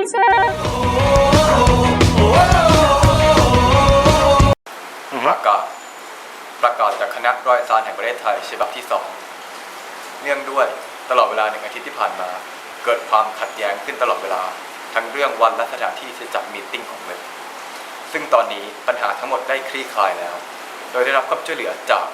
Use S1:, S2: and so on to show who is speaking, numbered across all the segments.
S1: ประกาศประกาศจากคณะร้อยซานแห่งประเทศไทยฉบับที่สองเนื่องด้วยตลอดเวลาหนึ่งอาทิตย์ที่ผ่านมา เกิดความขัดแย้งขึ้นตลอดเวลา ทั้งเรื่องวันและสถานที่จะจัดมีตติ้งของเว็บซึ่งตอนนี้ปัญหาทั้งหมดได้คลี่คลายแล้ว โดยได้รับความช่วยเหลือจาก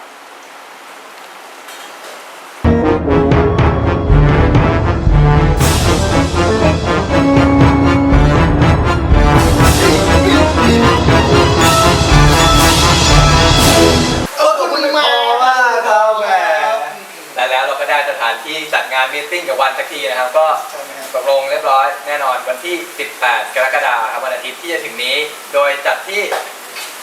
S1: มีตติ้งกับวันสักทีนะครับ ก็
S2: ใช่ไหมครับ
S1: ตกลงเรียบร้อยแน่นอนวันที่ 18 กรกฎาคมครับวันอาทิตย์ที่จะถึงนี้ โดยจัดที่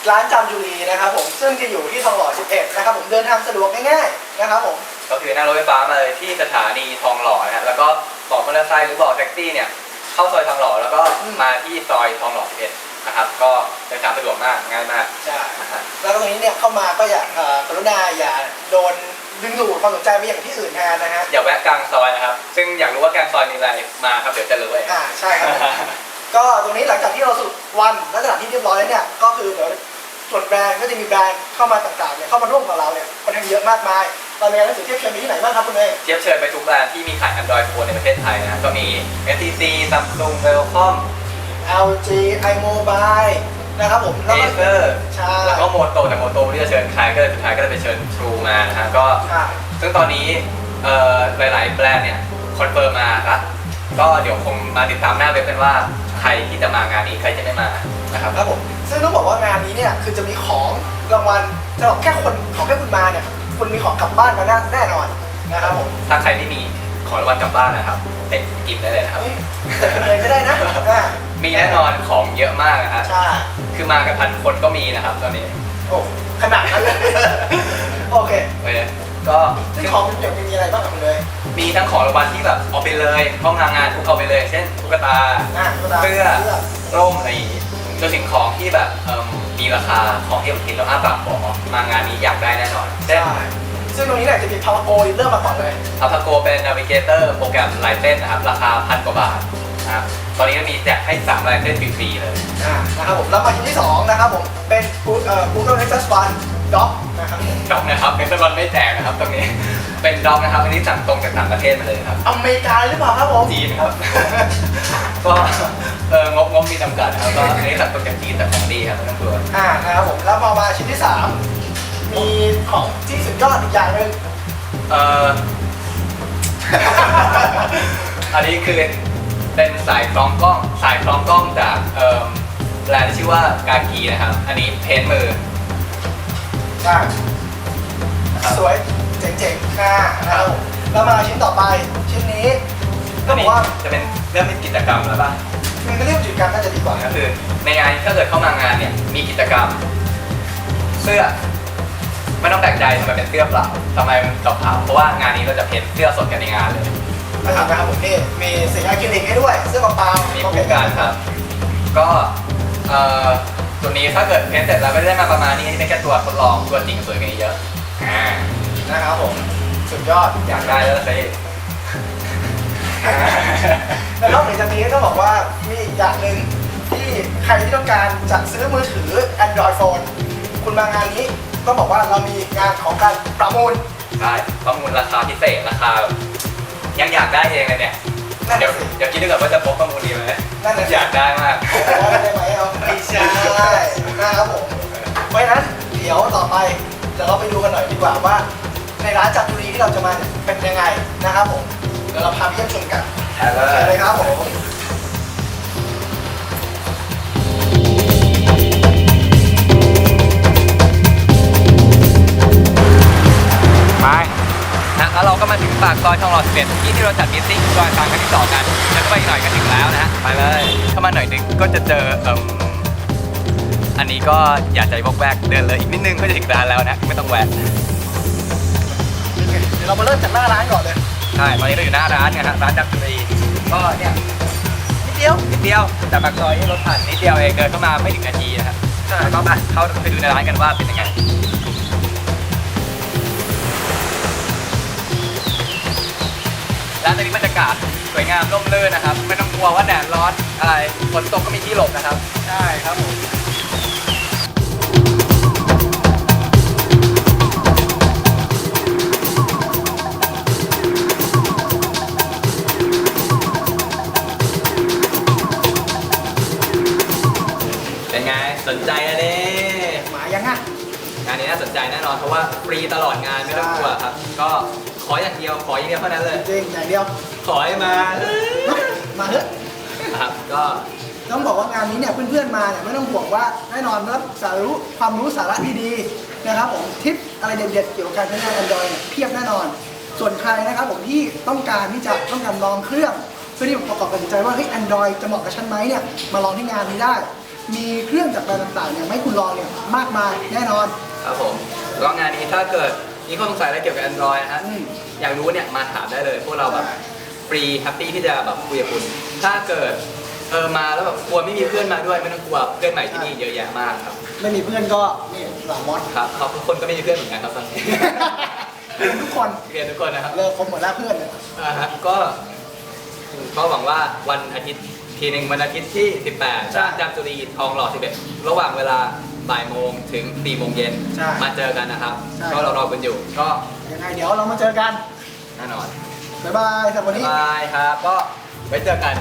S2: ร้านจามจุรีนะครับผมซึ่งจะอยู่ที่ทองหล่อ 11 นะครับผมเดินทางสะดวกง่ายๆนะครับผม
S1: ก็คือนั่งรถไฟฟ้ามาเลยที่สถานีทองหล่อนะฮะแล้วก็บอกมอเตอร์ไซค์หรือบอกแท็กซี่เนี่ยเข้าซอยทองหล่อแล้วก็มาที่ซอยทองหล่อ 11 นะครับ ก็เดินทางสะดวกมากง่ายมาก
S2: ใช่
S1: นะฮะ
S2: แล้วก็ตรงนี้เนี่ยเข้ามาก็อย่าเอ่อกรุณาอย่าโดน ดึงดูดความสนใจไปอย่างที่อื่นแทนนะฮะ
S1: อย่าแวะกลางซอยนะครับ ซึ่งอยากรู้ว่ากลางซอยมีอะไรมาครับเดี๋ยวจะรู้เอง
S2: อ่าใช่ครับผมก็ตรงนี้หลังจากที่เราสรุปวันและสถานที่เรียบร้อยแล้วเนี่ยก็คือเดี๋ยวส่วนแบรนด์ก็จะมีแบรนด์เข้ามาต่างๆเนี่ยเข้ามาร่วมกับเราเนี่ยค่อนข้างเยอะมากมายตอนนี้หนังสือเทียบเชิญมีที่ไหนบ้างครับคุณเมย์
S1: เทียบเชิญไปทุกแบรนด์ที่มีขาย Android Phone ในประเทศไทยนะฮะก็มี HTC Samsung Welcome
S2: LG iMobile นะครับผมแล้วก็
S1: Acer
S2: ใช่
S1: แล้วก็โมโตแต่โมโตไม่ได้จะเชิญใครก็เลยสุดท้ายก็เลยไปเชิญ True มานะฮะก็
S2: ใช่
S1: ซึ่งตอนนี้เอ่อหลาย ๆ แบรนด์เนี่ยคอนเฟิร์มมาครับก็เดี๋ยวคงมาติดตามหน้าเว็บกันว่าใครที่จะมางานนี้ใครจะไม่มานะครับ
S2: ครับผมซึ่งต้องบอกว่างานนี้เนี่ยคือจะมีของรางวัลสำหรับแค่คนของแค่คุณมาเนี่ยคุณมีของกลับบ้านมาแน่แน่นอนนะครับผม
S1: ถ้าใครไม่มีของรางวัลกลับบ้านนะครับเต็มกินได้เลยนะครับ
S2: เฮ้ยแต่คุณเลยก็ได้นะอ่า
S1: มีแน่นอนของเยอะมากนะฮะ
S2: ใช่
S1: คือมากันพันคนก็มีนะครับตอนนี้
S2: โอ้ขนาดนั้นเลยโอเค
S1: เว้ยก็
S2: ซึ่งของเดี๋ยวมีอะไรบ้างกับคุณเลย
S1: มีทั้งของรางวัลที่แบบเอาไปเลยห้องทำงานทุกเอาไปเลย เช่นตุ๊กตา
S2: อ่าคุณตา
S1: เสื้อร่มอะไรอย่างงี้จนถึงของที่แบบเอิ่มมีราคาของที่เห็นแล้วอ้าปากบอกมางานนี้อยากได้แน่นอนเช่น
S2: ใช่ซึ่งตรงนี้เนี่ยจะมี Power Go เริ่มมาก่อนเลย
S1: อัลพาโกเป็นนาวิเกเตอร์โปรแกรมลายเส้นนะครับ ราคาพันกว่าบาทนะ ครับ ตอนนี้ก็มีแจกให้3ลายเส้นฟรีๆเลย
S2: อ่านะครับผมแล้วมาชิ้นที่สองนะครับผมเป็น Google เอ่อ Google Nexus One Dock นะครับผม
S1: ด็อกนะครับเป็นตลอดไม่แจกนะครับตรงนี้ เป็นด็อกนะครับ อันนี้สั่งตรงจากต่างประเทศมาเลยครับ
S2: อเมริกาหรือเปล่าครับผม
S1: จีนครับ ก็เอองบงบมีจำกัดนะครับ ก็อันนี้สั่งตรงจากจีนแต่ของดีครับไม่ต้องกลัว
S2: อ่านะครับผมแล้วพอมาชิ้นที่สามมีของที่สุดยอดอีกอย่างหนึ่ง
S1: เอออันนี้คือ เป็นสายคล้องกล้องสายคล้องกล้องจากเอ่อแบรนด์ที่ชื่อว่ากากีนะครับ อันนี้เพ้นท์มือ
S2: อ่า
S1: นะครับ
S2: สวยเจ๋งๆอ่านะครับผมแล้วมาชิ้นต่อไปชิ้นนี้ก็
S1: อัน
S2: บอ
S1: นี้
S2: กว่า
S1: จะเป็นเรื่องเป็นกิจกรรมแล้วป่ะ
S2: มันก็เรียกกิจกรรมน่าจะดีกว่า
S1: ก็คือในงานถ้าเกิดเข้ามางานเนี่ยมีกิจกรรม เสื้อไม่ต้องแปลกใจทำไมเป็นเสื้อเปล่าทำไมมันขาวๆเพราะว่างานนี้เราจะเพ้นท์เสื้อสดกันในงานเลย
S2: นะครับผมนี่มีสีอะคริลิกให้ด้วยเสื้อเปล่าๆ
S1: มีคู่กันครับ ก็เอ่อตัวนี้ถ้าเกิดเพ้นท์เสร็จแล้วก็ได้มาประมาณนี้นี่เป็นแค่ตัวทดลองตัวจริงสวยกว่านี้เยอะอ่า
S2: นะครับผมสุดยอด
S1: อยากได้แล้วสิ
S2: แล้วนอกจากนี้ก็บอกว่ามีอีกอย่างหนึ่งที่ใครที่ต้องการจะซื้อมือถือ Android Phone คุณมางานนี้ก็บอกว่าเรามีงานของการประมูล
S1: ใช่ประมูลราคาพิเศษราคาแบบ ยังอยากได้เองเลยเนี่ย
S2: นั่น
S1: เดี๋ยว
S2: น่ะสิ
S1: เดี๋ยวคิดดูก่อนว่าจะพบประมูลดีไหม
S2: นั่นน่ะสิ
S1: อยากได้มาก
S2: ได้ไหมเอาไม่ใช่นะครับผมเพราะฉะนั้นเดี๋ยวต่อไปเดี๋ยวเราไปดูกันหน่อยดีกว่าว่า ในร้านจักรุรีที่เราจะมาเนี่ยเป็นยังไงนะครับผมเดี๋ยวเราพาไปเยี่ยมชมกัน
S1: ใช่เล
S2: เชิญเลยยครับผม
S1: ปากซอยทองหล่อ11ที่ที่เราจัดมิทติ้งซอยทางครั้งที่สองกันแล้วก็ไปอีกหน่อยกันถึงแล้วนะฮะไปเลยเข้ามาหน่อยหนึงก็จะเจอเอ่มอันนี้ก็อย่าใจวอกแวกเดินเลยอีกนิดนึงก็จะถึงร้านแล้วนะไม่ต้องแวะ
S2: เดี๋ยวเรามาเริ่มจากหน้าร้านก่อนเลย
S1: ใช่ตอนนี้เราอยู่หน้าร้านนะฮะร้านจักรีก็เนี่ย
S2: นิดเดียว
S1: นิดเดียวจากปากซอยนี่รถผ่านนิดเดียวเองเดินเข้ามาไม่ถึงนาทีนะครับก็มาเข้าไปดูในร้านกันว่าเป็นยังไง ร้านตอนนี้บรรยากาศสวยงามร่มรื่นนะครับ ไม่ต้องกลัวว่าแดดร้อนอะไรฝนตกก็มีที่หลบนะครับ
S2: ใช่ครับผม
S1: เป็นไงสนใจอะเด้
S2: หมายังอะ
S1: งานนี้น่าสนใจแน่นอนเพราะว่าฟรีตลอดงานไม่ต้องกลัวครับ ก็ ขออย่างเดียวขออย่างเดียวเท่านั้นเลย
S2: จริงอย่างเดียว
S1: ขอให้มา
S2: มาเถอะ
S1: ครับก็
S2: ต้องบอกว่างานนี้เนี่ยเพื่อนๆมาเนี่ยไม่ต้องห่วงว่าแน่นอนรับสาระรู้ความรู้สาระดีๆนะครับผมทิปอะไรเด็ดๆเกี่ยวกับการใช้งาน Android เนี่ยเพียบแน่นอน ส่วนใครนะครับผมที่ต้องการที่จะต้องการลองเครื่องเพื่อที่จะประกอบตัดสินใจว่าเฮ้ย Android จะเหมาะกับฉันไหมเนี่ยมาลองที่งานนี้ได้ มีเครื่องจากแบรนด์ต่างๆเนี่ยไม่คุณลองเนี่ยมากมายแน่นอน
S1: ครับผมก็งานนี้ถ้าเกิด มีข้อสงสัยอะไรเกี่ยวกับ Android นะฮะ
S2: อืม
S1: อยากรู้เนี่ยมาถามได้เลยพวกเราแบบฟรีแฮปปี้ที่จะแบบคุยกับคุณ ถ้าเกิดเออมาแล้วแบบกลัวไม่มีเพื่อนมาด้วยไม่ต้องกลัวเพื่อนใหม่ที่นี่เยอะแยะมากครับ
S2: ไม่มีเพื่อนก็นี่หลามอส
S1: ครับเขาทุกคนก็ไม่มีเพื่อนเหมือนกันครับตอนนี้
S2: ทุกคน
S1: เรียนทุกคนนะครับ
S2: เลิกคบหมดแล้วเพื่อนเนี่ย
S1: อ่าฮะก็ก็หวังว่าวันอาทิตย์ทีหนึ่งวันอาทิตย์ที่ 18ร้านจามจุรีทองหล่อ11 ระหว่างเวลา บ่ายโมงถึง4โมงเย็น
S2: ใช่
S1: มาเจอกันนะครับ
S2: ใช่
S1: ก็เรารอกันอยู่ก็
S2: ยังไงเดี๋ยวเรามาเจอกัน
S1: แน่นอน
S2: บ๊ายบายสำหรับวันนี้
S1: บายครับ ก็ไว้เจอกัน